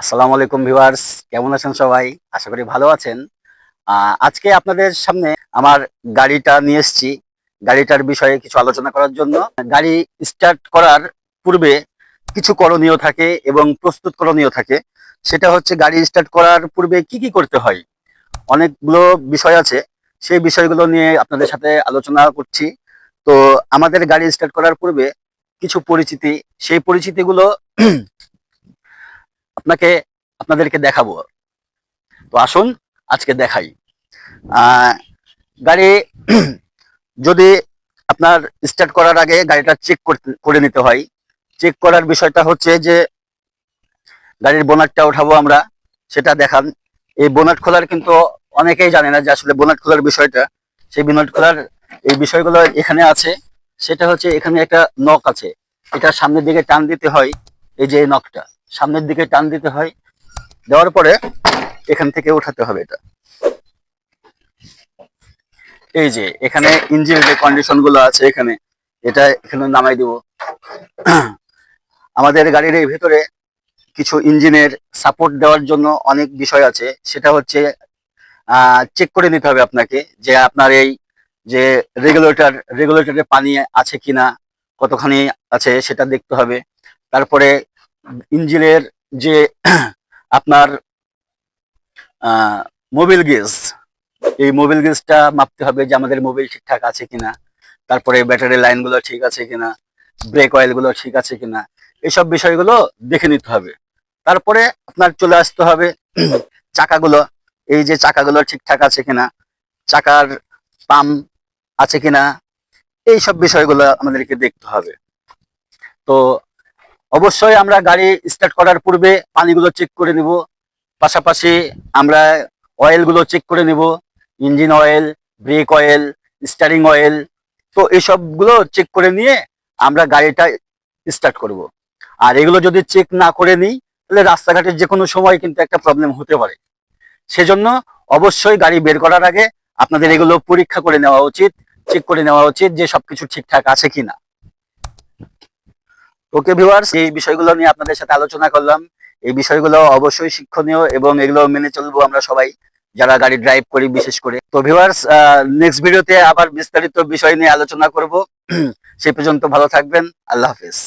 আসসালামু আলাইকুম ভিউয়ার্স, কেমন আছেন সবাই? আশা করি ভালো আছেন। আজকে আপনাদের সামনে আমার গাড়িটা নিয়ে এসেছি। গাড়িটার বিষয়ে কিছু আলোচনা করার জন্য। গাড়ি স্টার্ট করার পূর্বে কিছু করণীয় থাকে এবং প্রস্তুত করণীয় থাকে। সেটা হচ্ছে গাড়ি স্টার্ট করার পূর্বে কি কি করতে হয়? অনেকগুলো বিষয় আছে। সেই বিষয়গুলো নিয়ে আপনাদের সাথে আলোচনা করছি। তো আমাদের গাড়ি স্টার্ট করার পূর্বে কিছু পরিচিতি। সেই পরিচিতিগুলো আপনাকে, আপনাদেরকে দেখাবো। তো আসুন, আজকে দেখাই। গাড়ি, যদি আপনার স্টার্ট করার আগে গাড়িটা চেক করে নিতে হয়। চেক করার বিষয়টা হচ্ছে যে, গাড়ির বোনাটটা উঠাবো আমরা, সেটা দেখান। এই বোনাট খোলার কিন্তু অনেকেই জানে না যে আসলে বোনাট খোলার বিষয়টা। সেই বোনাট খোলার এই বিষয়গুলো এখানে আছে। সেটা হচ্ছে এখানে একটা নখ আছে। এটা সামনের দিকে টান দিতে হয়, এই যে নকটা সামনের দিকে টান দিতে হয়। দেওয়ার পরে এখান থেকে উঠাতে হবে এটা। এই যে, এখানে ইঞ্জিনের যে কন্ডিশনগুলো আছে এখানে, এটা এখানে নামাই দিব। আমাদের গাড়ির এই ভেতরে কিছু ইঞ্জিনের সাপোর্ট দেওয়ার জন্য অনেক বিষয় আছে। সেটা হচ্ছে চেক করে নিতে হবে আপনাকে যে আপনার এই যে রেগুলেটর রেগুলেটরে পানি আছে কিনা, কতখানি আছে সেটা দেখতে হবে। তারপরে ইঞ্জিনের যে আপনার মোবিল গেজ এই মোবিল গেজটা মাপতে হবে যে আমাদের মোবিল ঠিকঠাক আছে কিনা, তারপরে ব্যাটারি লাইনগুলো ঠিক আছে কিনা ব্রেক অয়েলগুলো ঠিক আছে কিনা এইসব বিষয়গুলো দেখে নিতে হবে। তারপরে আপনার চলে আসতে হবে চাকাগুলো, এই যে চাকাগুলো ঠিকঠাক আছে কিনা, চাকার পাম আছে কিনা এই সব বিষয়গুলো আমাদেরকে দেখতে হবে। তো অবশ্যই আমরা গাড়ি স্টার্ট করার পূর্বে পানিগুলো চেক করে নিব। পাশাপাশি আমরা অয়েলগুলো চেক করে নিব। Engine oil brake oil steering oil তো এইসবগুলো চেক করে নিয়ে আমরা গাড়িটা স্টার্ট করব। আর এগুলো যদি চেক না করে নিই, তাহলে রাস্তাঘাটে যে কোনো সময় কিন্তু একটা প্রবলেম হতে পারে। সেজন্য অবশ্যই গাড়ি বের করার আগে আপনাদের এগুলো পরীক্ষা করে নেওয়া উচিত চেক করে নেওয়া উচিত যে সবকিছু ঠিকঠাক আছে কিনা। ওকে ভিউয়ার্স এই বিষয়গুলো নিয়ে আপনাদের সাথে আলোচনা করলাম। এই বিষয়গুলো অবশ্যই শিক্ষণীয় এবং এগুলো মেনে চলবো আমরা সবাই, যারা গাড়ি ড্রাইভ করি বিশেষ করে। তো ভিউয়ার্স নেক্সট ভিডিওতে আবার বিস্তারিত বিষয় নিয়ে আলোচনা করব। সে পর্যন্ত ভালো থাকবেন। আল্লাহ হাফিজ।